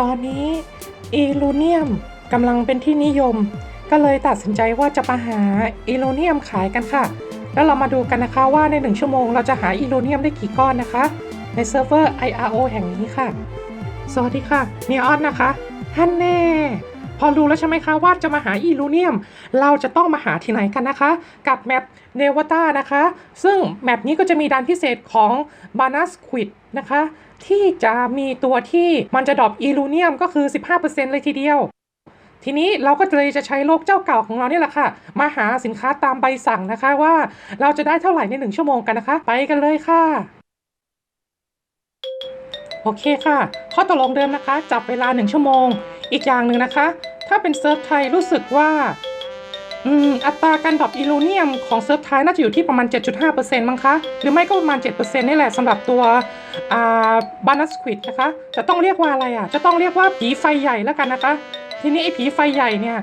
ตอนนี้อีลูเนียมกำลังเป็นที่นิยม ก็เลยตัดสินใจว่าจะมาหาอีลูเนียมขายกันค่ะ แล้วเรามาดูกันนะคะว่าในหนึ่งชั่วโมงเราจะหาอีลูเนียมได้กี่ก้อนนะคะ ในเซิร์ฟเวอร์ IRO แห่งนี้ค่ะ สวัสดีค่ะเนียออนนะคะฮันแน่ พอรู้แล้วใช่ไหมคะว่าจะมาหาอีลูเนียม เราจะต้องมาหาที่ไหนกันนะคะ กับแมปเนวตานะคะ ซึ่งแมปนี้ก็จะมีด่านพิเศษของบานัสควิดนะคะ ที่จะมีตัวที่มันจะดรอปอีลูเนียมก็คือ 15%เลยทีเดียวทีนี้เราก็เลยจะใช้โลกเจ้าเก่าของเราเนี่ยแหละค่ะ มาหาสินค้าตามใบสั่งนะคะว่าเราจะได้เท่าไหร่ในหนึ่งชั่วโมงกันนะคะ ไปกันเลยค่ะ โอเคค่ะ ข้อตกลงเดิมนะคะ จับเวลา 1 ชั่วโมง อีกอย่างหนึ่งนะคะ ถ้าเป็นเซิร์ฟไทยรู้สึกว่าอัตราการดรอปอีลูเนียมของเซิร์ฟไทยน่าจะอยู่ที่ประมาณ 7.5%มั้งคะ หรือไม่ก็ประมาณ 7%นี่แหละสำหรับตัวบานัสควิดนะคะ จะต้องเรียกว่าอะไรอะ จะต้องเรียกว่าผีไฟใหญ่แล้วกันนะคะ ทีนี้ไอ้ผีไฟใหญ่เนี่ย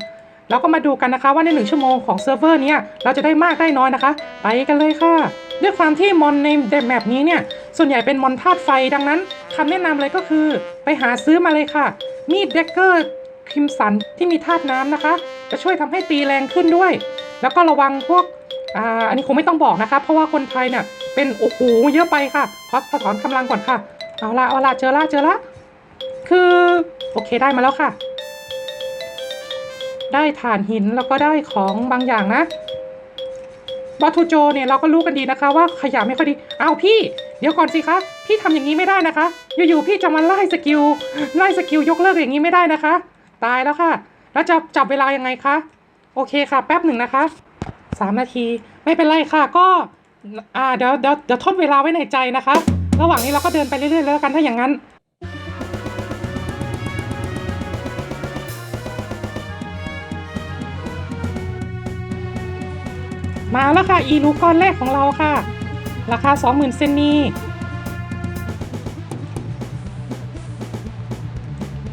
เราก็มาดูกันนะคะว่าในหนึ่งชั่วโมงของเซิร์ฟเวอร์เนี้ยเราจะได้มากได้น้อยนะคะ ไปกันเลยค่ะ ด้วยความที่มอนในแมปนี้เนี่ย ส่วนใหญ่เป็นมอนธาตุไฟดังนั้นคำแนะนำเลยก็คือ ไปหาซื้อมาเลยค่ะ มีดเดกเกอร์คริมสันที่มีธาตุน้ำนะคะ จะช่วยทำให้ตีแรงขึ้นด้วย แล้วก็ระวังพวกอ่าอันนี้คงไม่ต้องบอกนะคะ เพราะว่าคนไทยเนี่ยเป็นโอ้โหเยอะไปค่ะขอขอถอนกำลังก่อนค่ะ เอาละเอาละเจอละเจอละคือโอเคได้มาแล้วค่ะ ได้ถ่านหินแล้วก็ได้ของบางอย่างนะบอทูโจเนี่ยเราก็รู้กันดีนะคะ ว่าขยะไม่ค่อยดี เอาพี่ เดี๋ยวก่อนสิคะ พี่ทำอย่างนี้ไม่ได้นะคะ อยู่ๆพี่จะมาไล่สกิลไล่สกิลยกเลิกอย่างนี้ไม่ได้นะคะ ตายแล้วค่ะ แล้วจะจับเวลายังไงคะโอเคค่ะ แป๊บหนึ่งนะคะสามนาทีไม่เป็นไรค่ะก็อ่าเดี๋ยวเดี๋ยวเดี๋ยวทดเวลาไว้ในใจนะคะ ระหว่างนี้เราก็เดินไปเรื่อยๆแล้วกันถ้าอย่างนั้นมาแล้วค่ะ อีลูก้อนแรกของเราค่ะ ราคา 20,000 เซนนี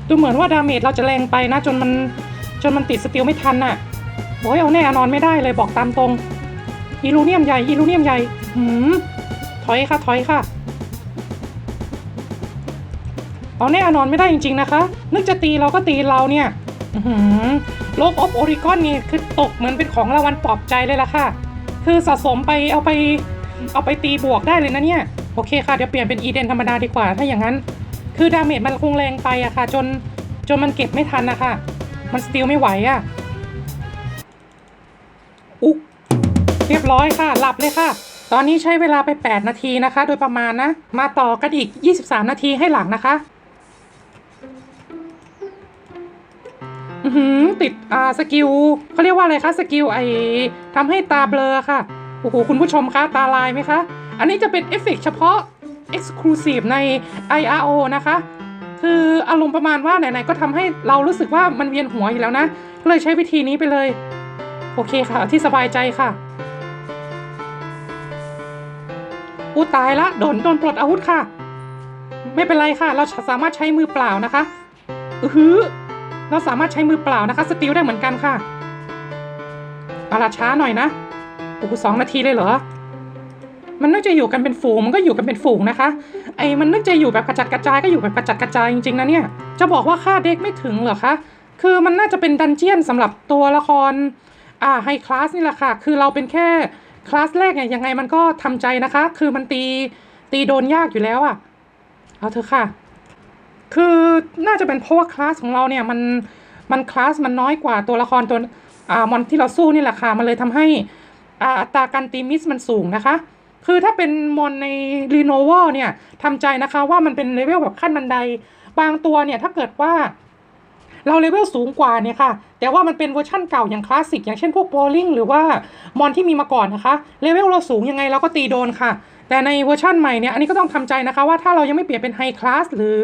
ดูเหมือนว่าดาเมจเราจะแรงไปนะ จนมันจนมันติดสติลไม่ทันน่ะโอ้ยเอาแน่เอานอนไม่ได้เลยบอกตามตรงอีลูเนียมใหญ่อีลูเนียมใหญ่หืมถอยค่ะถอยค่ะ เอาแน่เอานอนไม่ได้จริง ๆนะคะ นึกจะตีเราก็ตีเราเนี่ยหือโลกอบโอริกอนนี่คือตกเหมือนเป็นของรางวัลปลอบใจเลยล่ะค่ะ คือสะสมไปเอาไปเอาไปตีบวกได้เลยนะเนี่ย โอเคค่ะ เดี๋ยวเปลี่ยนเป็นอีเดนธรรมดาดีกว่าถ้าอย่างนั้น คือดาเมจมันคงแรงไปอะค่ะ จนจนมันเก็บไม่ทันนะคะมันสติลไม่ไหวอะอุ๊กเรียบร้อยค่ะ หลับเลยค่ะ ตอนนี้ใช้เวลาไป 8 นาทีนะคะ โดยประมาณนะ มาต่อกันอีก 23 นาทีให้หลังนะคะอือหือติดอ่าสกิลเขาเรียกว่าอะไรคะสกิลไอทำให้ตาเบลอค่ะ โอ้โห คุณผู้ชมคะ ตาลายไหมคะ อันนี้จะเป็นเอฟเฟกต์เฉพาะ Exclusive ใน IRO นะคะ คืออารมณ์ประมาณว่าไหนๆก็ทำให้เรารู้สึกว่ามันเวียนหัวอยู่แล้วนะ ก็เลยใช้วิธีนี้ไปเลย โอเคค่ะ ที่สบายใจค่ะอู้ตายละโดนโดนปลดอาวุธค่ะ ไม่เป็นไรค่ะ เราสามารถใช้มือเปล่านะคะอือหือเราสามารถใช้มือเปล่านะคะสติลได้เหมือนกันค่ะเอาละช้าหน่อยนะโอ้สองนาทีเลยเหรอ มันนึกจะอยู่กันเป็นฝูงมันก็อยู่กันเป็นฝูงนะคะ ไอ้มันนึกจะอยู่แบบกระจัดกระจายก็อยู่แบบกระจัดกระจายจริงๆนะเนี่ย จะบอกว่าค่าเด็กไม่ถึงเหรอคะ คือมันน่าจะเป็นดันเจียนสำหรับตัวละคร อ่าไฮคลาสนี่แหละค่ะ คือเราเป็นแค่คลาสแรกไงยังไงมันก็ทำใจนะคะ คือมันตีตีโดนยากอยู่แล้วอะเอาเถอะค่ะ คือน่าจะเป็นเพราะว่าคลาสของเราเนี่ยมันมันคลาสมันน้อยกว่าตัวละครตัวอ่ามอนที่เราสู้นี่แหละค่ะ มันเลยทำให้อ่าอัตราการตีมิสมันสูงนะคะ คือถ้าเป็นมอนในรีโนเวอเนี่ยทำใจนะคะว่ามันเป็นเลเวลแบบขั้นบันได บางตัวเนี่ยถ้าเกิดว่าเราเลเวลสูงกว่าเนี่ยค่ะ แต่ว่ามันเป็นเวอร์ชั่นเก่าอย่างคลาสสิกอย่างเช่นพวกโบลิ่งหรือว่ามอนที่มีมาก่อนนะคะ เลเวลเราสูงยังไงเราก็ตีโดนค่ะ แต่ในเวอร์ชั่นใหม่เนี่ย อันนี้ก็ต้องทำใจนะคะว่าถ้าเรายังไม่เปลี่ยนเป็นไฮคลาสหรือ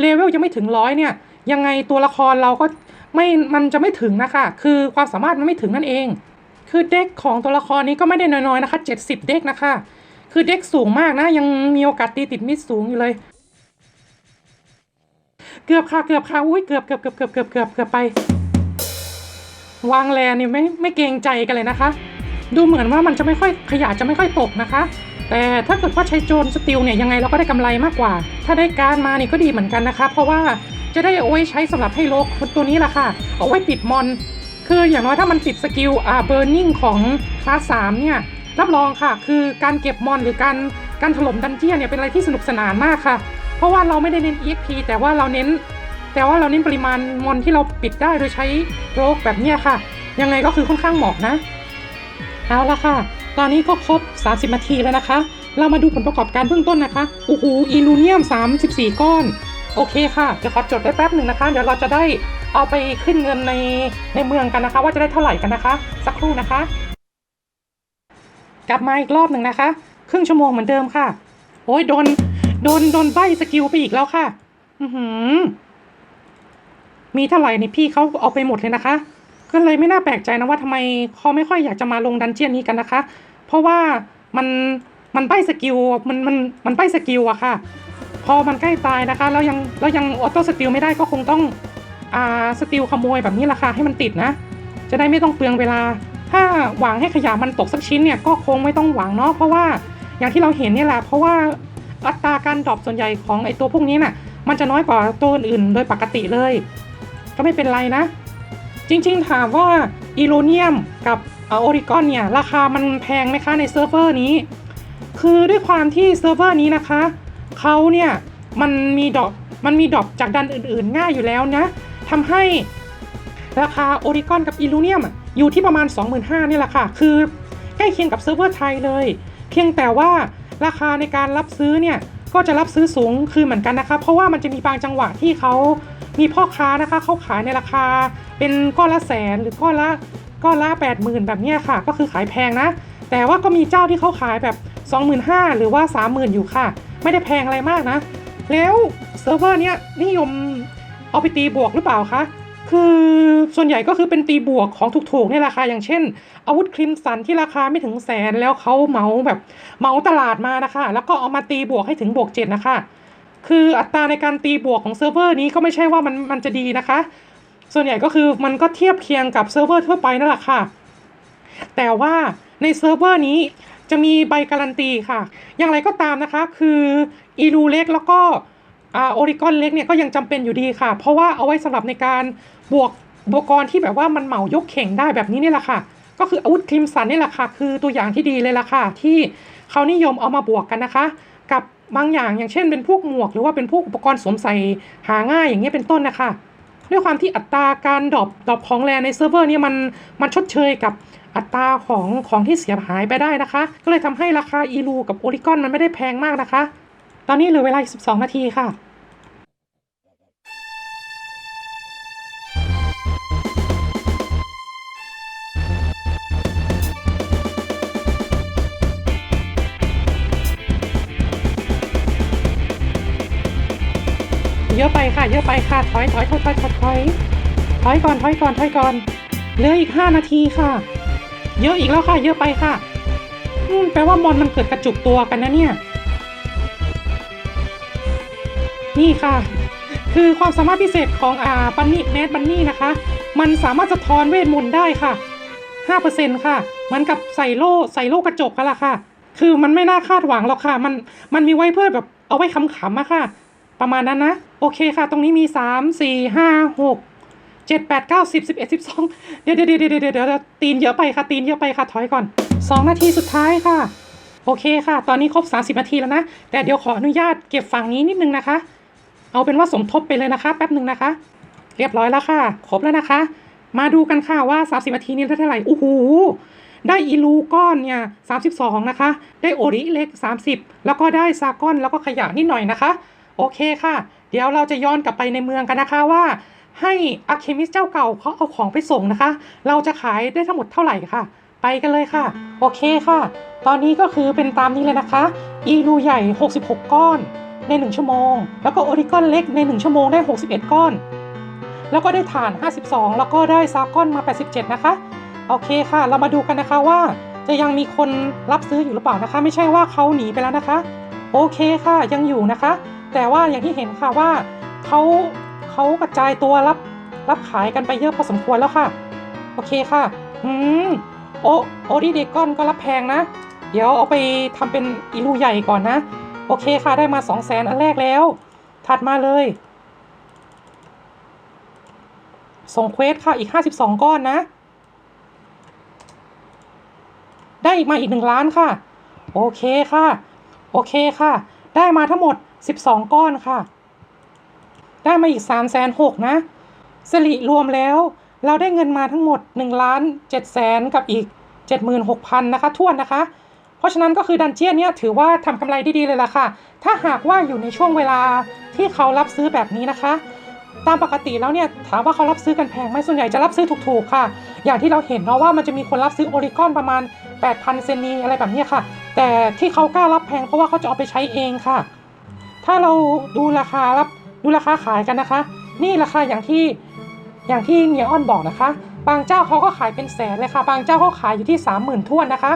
เลเวลยังไม่ถึงร้อยเนี่ย ยังไงตัวละครเราก็ไม่ มันจะไม่ถึงนะคะ คือความสามารถมันไม่ถึงนั่นเอง คือเด็กของตัวละครนี้ก็ไม่ได้น้อยๆนะคะ 70 เด็กนะคะ คือเด็กสูงมากนะ ยังมีโอกาสตีติดมิดสูงอยู่เลย เกือบค่ะเกือบค่ะอุ้ยเกือบเกือบเกือบเกือบเกือบเกือบเกือบไป วางแลนี่ไม่ไม่เกรงใจกันเลยนะคะ ดูเหมือนว่ามันจะไม่ค่อยขยะจะไม่ค่อยตกนะคะ แต่ถ้าเกิดว่าใช้โจรสติลเนี่ยยังไงเราก็ได้กำไรมากกว่า ถ้าได้การมานี่ก็ดีเหมือนกันนะคะ เพราะว่าจะได้เอาไว้ใช้สำหรับให้โลกตัวนี้แหละค่ะ เอาไว้ปิดมอนคืออย่างน้อยถ้ามันติดสกิลอ่าเบอร์นิงของคลาสสามเนี่ย รับรองค่ะ คือการเก็บมอนหรือการการถล่มดันเจียนเนี่ยเป็นอะไรที่สนุกสนานมากค่ะ เพราะว่าเราไม่ได้เน้น EXP แต่ว่าเราเน้น แต่ว่าเราเน้นปริมาณมอนที่เราปิดได้โดยใช้โรคแบบเนี้ยค่ะ ยังไงก็คือค่อนข้างเหมาะนะ เอาละค่ะ ตอนนี้ก็ครบ 30 นาทีแล้วนะคะ เรามาดูผลประกอบการเบื้องต้นนะคะโอ้โหอีลูเนียม 34 ก้อน โอเคค่ะ เดี๋ยวขอจดไว้แป๊บหนึ่งนะคะ เดี๋ยวเราจะได้เอาไปขึ้นเงินในในเมืองกันนะคะ ว่าจะได้เท่าไหร่กันนะคะ สักครู่นะคะ กลับมาอีกรอบหนึ่งนะคะ ครึ่งชั่วโมงเหมือนเดิมค่ะ โอ้ยโดน โดน โดนใบสกิลไปอีกแล้วค่ะ อือหือ มีเท่าไหร่นี่พี่เขาเอาไปหมดเลยนะคะ ก็เลยไม่น่าแปลกใจนะว่าทำไมเขาไม่ค่อยอยากจะมาลงดันเจียนนี้กันนะคะ เพราะว่ามัน มันใบสกิล มัน มัน มันใบสกิลอะค่ะ พอมันใกล้ตายนะคะ แล้วยัง แล้วยังออโต้สติลไม่ได้ก็คงต้อง อ่าสติลขโมยแบบนี้แหละค่ะให้มันติดนะ จะได้ไม่ต้องเปลืองเวลา ถ้าหวังให้ขยะมันตกสักชิ้นเนี่ยก็คงไม่ต้องหวังเนาะเพราะว่าอย่างที่เราเห็นเนี่ยแหละเพราะว่าอัตราการดรอปส่วนใหญ่ของไอตัวพวกนี้น่ะมันจะน้อยกว่าตัวอื่นโดยปกติเลย ก็ไม่เป็นไรนะ จริงๆถามว่าอีโรเนียมกับโอริกอนเนี่ยราคามันแพงไหมคะในเซิร์ฟเวอร์นี้ คือด้วยความที่เซิร์ฟเวอร์นี้นะคะเขาเนี่ยมันมีดรอปมันมีดรอปจากดันอื่นๆ ง่ายอยู่แล้วนะทำให้ราคาโอริกอนกับอีลูเนียม อยู่ที่ประมาณ 25,000นี่แหละค่ะ คือใกล้เคียงกับเซิร์ฟเวอร์ไทยเลย เพียงแต่ว่าราคาในการรับซื้อเนี่ยก็จะรับซื้อสูงคือเหมือนกันนะคะ เพราะว่ามันจะมีบางจังหวะที่เขามีพ่อค้านะคะเขาขายในราคา เป็นก้อนละแสนหรือก้อนละก้อนละแปดหมื่นแบบนี้ค่ะ ก็คือขายแพงนะ แต่ว่าก็มีเจ้าที่เขาขายแบบ 25,000หรือว่า 30,000 อยู่ค่ะ ไม่ได้แพงอะไรมากนะ แล้วเซิร์ฟเวอร์เนี้ยนิยมเอาไปตีบวกหรือเปล่าคะ คือส่วนใหญ่ก็คือเป็นตีบวกของถูกๆเนี่ยแหละค่ะอย่างเช่น อาวุธคริมสันที่ราคาไม่ถึงแสนแล้วเขาเมาแบบเมาตลาดมานะคะ แล้วก็เอามาตีบวกให้ถึงบวกเจ็ดนะคะ คืออัตราในการตีบวกของเซิร์ฟเวอร์นี้ก็ไม่ใช่ว่ามันมันจะดีนะคะ ส่วนใหญ่ก็คือมันก็เทียบเคียงกับเซิร์ฟเวอร์ทั่วไปนั่นแหละค่ะ แต่ว่าในเซิร์ฟเวอร์นี้จะมีใบการันตีค่ะ อย่างไรก็ตามนะคะ คืออีรูเล็กแล้วก็ โอริกอนเล็กเนี่ยก็ยังจำเป็นอยู่ดีค่ะ เพราะว่าเอาไว้สำหรับในการบวกอุปกรณ์ที่แบบว่ามันเหมายกเข่งได้แบบนี้นี่แหละค่ะ ก็คืออาวุธคริมสันนี่แหละค่ะ คือตัวอย่างที่ดีเลยล่ะค่ะ ที่เขานิยมเอามาบวกกันนะคะ กับบางอย่างอย่างเช่นเป็นพวกหมวก หรือว่าเป็นพวกอุปกรณ์สวมใส่หาง่ายอย่างเงี้ยเป็นต้นนะคะด้วยความที่อัตราการดรอปดรอปของแรในเซิร์ฟเวอร์นี่มันมันชดเชยกับอัตราของของที่เสียหายไปได้นะคะ ก็เลยทำให้ราคาอีลูกับโอริกอนมันไม่ได้แพงมากนะคะ ตอนนี้เหลือเวลาอีก12 นาทีค่ะ เยอะไปค่ะ เยอะไปค่ะ ถอยถอยถอยถอยถอยถอยถอยก่อนถอยก่อนถอยก่อน เหลืออีก 5 นาทีค่ะ เยอะอีกแล้วค่ะ เยอะไปค่ะอืมแปลว่ามอนมันเกิดกระจุกตัวกันนะเนี่ย นี่ค่ะ คือความสามารถพิเศษของอ่าบันนี่แมสบันนี่นะคะ มันสามารถสะท้อนเวทมนต์ได้ค่ะ 5%ค่ะมือนกับใส่โล่ใส่โล่กระจกกันละค่ะ คือมันไม่น่าคาดหวังหรอกค่ะ มันมันมีไว้เพื่อแบบเอาไว้ขำๆอะค่ะ ประมาณนั้นนะ โอเคค่ะ ตรงนี้มี 3 4 5 6 7 8 9 10 11 12เดี๋ยวเดี๋ยวเดี๋ยวเดี๋ยวเดี๋ยวเดี๋ยวตีนเยอะไปค่ะ ตีนเยอะไปค่ะ ถอยก่อน2นาทีสุดท้ายค่ะ โอเคค่ะ ตอนนี้ครบ30นาทีแล้วนะ แต่เดี๋ยวขออนุญาตเก็บฝั่งนี้นิดนึงนะคะ เอาเป็นว่าสมทบไปเลยนะคะแป๊บหนึ่งนะคะ เรียบร้อยแล้วค่ะ ครบแล้วนะคะ มาดูกันค่ะว่า 30นาทีนี้ได้เท่าไหร่โอ้โหได้อีลูก้อนเนี่ย32นะคะ ได้โอริเล็ก30แล้วก็ได้ซากอนแล้วก็ขยะนิดหน่อยนะคะ โอเคค่ะ เดี๋ยวเราจะย้อนกลับไปในเมืองกันนะคะว่า ให้อะเคมิสเจ้าเก่าเขาเอาของไปส่งนะคะ เราจะขายได้ทั้งหมดเท่าไหร่ค่ะ ไปกันเลยค่ะ โอเคค่ะ ตอนนี้ก็คือเป็นตามนี้เลยนะคะ อีลูใหญ่ 66 ก้อน ใน 1 ชั่วโมง แล้วก็โอริกอนเล็กใน 1 ชั่วโมงได้ 61 ก้อน แล้วก็ได้ฐาน 52 แล้วก็ได้ซาก้อนมา 87 นะคะ โอเคค่ะ เรามาดูกันนะคะว่า จะยังมีคนรับซื้ออยู่หรือเปล่านะคะ ไม่ใช่ว่าเขาหนีไปแล้วนะคะ โอเคค่ะยังอยู่นะคะ แต่ว่าอย่างที่เห็นค่ะว่าเขาเขากระจายตัวรับรับขายกันไปเยอะพอสมควรแล้วค่ะ โอเคค่ะอืมโอโอดีเดกอนก็รับแพงนะ เดี๋ยวเอาไปทำเป็นอีลูใหญ่ก่อนนะ โอเคค่ะได้มา2 0 0แสนอันแรกแล้ว ถัดมาเลยส่งเควสค่ะอีก52ก้อนนะ ได้อีกมาอีก1ล้านค่ะ โอเคค่ะ โอเคค่ะ ได้มาทั้งหมด12ก้อนค่ะ ได้มาอีก3ามแสนหกนะสริรวมแล้ว เราได้เงินมาทั้งหมด1ล้าน7แสนกับอีก76,000นะคะทวนนะคะ เพราะฉะนั้นก็คือดันเจียนเนี่ยถือว่าทำกำไรได้ดีเลยล่ะค่ะ ถ้าหากว่าอยู่ในช่วงเวลาที่เขารับซื้อแบบนี้นะคะ ตามปกติแล้วเนี่ยถามว่าเขารับซื้อกันแพงไหมส่วนใหญ่จะรับซื้อถูกๆค่ะ อย่างที่เราเห็นเนาะว่ามันจะมีคนรับซื้อโอริกอนประมาณ 8,000 เซนนีอะไรแบบนี้ค่ะ แต่ที่เขากล้ารับแพงเพราะว่าเขาจะเอาไปใช้เองค่ะ ถ้าเราดูราคารับดูราคาขายกันนะคะ นี่ราคาอย่างที่อย่างที่เนียออนบอกนะคะ บางเจ้าเขาก็ขายเป็นแสนเลยค่ะ บางเจ้าเขาขายอยู่ที่ 30,000ท้วนนะคะ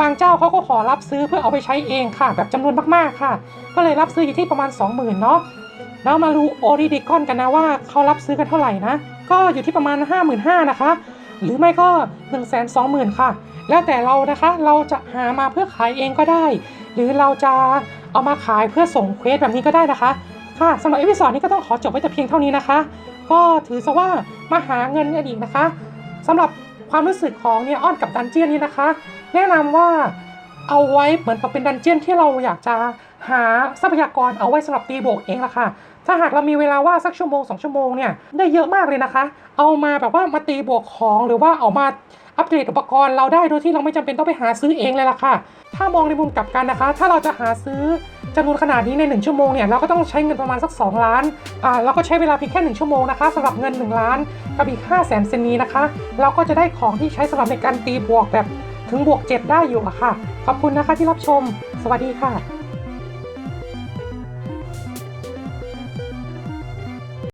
บางเจ้าเขาก็ขอรับซื้อเพื่อเอาไปใช้เองค่ะ แบบจำนวนมากๆค่ะ ก็เลยรับซื้ออยู่ที่ประมาณ 20,000เนาะแล้วมาดูโอริดิกอนกันนะว่าเขารับซื้อกันเท่าไหร่นะ ก็อยู่ที่ประมาณ 55,000นะคะ หรือไม่ก็ 120,000 ค่ะ แล้วแต่เรานะคะเราจะหามาเพื่อขายเองก็ได้ หรือเราจะเอามาขายเพื่อส่งเควสแบบนี้ก็ได้นะคะ ค่ะสำหรับเอพิซอดนี้ก็ต้องขอจบไว้แต่เพียงเท่านี้นะคะ ก็ถือซะว่ามาหาเงินกันอีกนะคะสำหรับ ความรู้สึกของเนี่ยอ้อนกับดันเจียนนี้นะคะ แนะนำว่าเอาไว้เหมือนกับเป็นดันเจียนที่เราอยากจะหาทรัพยากรเอาไว้สำหรับตีโบกเองละค่ะ ถ้าหากเรามีเวลาว่าสักชั่วโมงสองชั่วโมงเนี่ยได้เยอะมากเลยนะคะ เอามาแบบว่ามาตีบวกของหรือว่าเอามาอัปเกรดอุปกรณ์เราได้โดยที่เราไม่จำเป็นต้องไปหาซื้อเองเลยล่ะค่ะ ถ้ามองในมุมกลับกันนะคะ ถ้าเราจะหาซื้อจำนวนขนาดนี้ใน 1 ชั่วโมงเนี่ยเราก็ต้องใช้เงินประมาณสัก 2 ล้านอ่าเราก็ใช้เวลาเพียงแค่ 1 ชั่วโมงนะคะสำหรับเงิน 1 ล้านกับอีก 5 0 0แสนเซนนี้นะคะ เราก็จะได้ของที่ใช้สำหรับในการตีบวกแบบถึงบวก 7 ได้อยู่อะค่ะ ขอบคุณนะคะที่รับชม สวัสดีค่ะ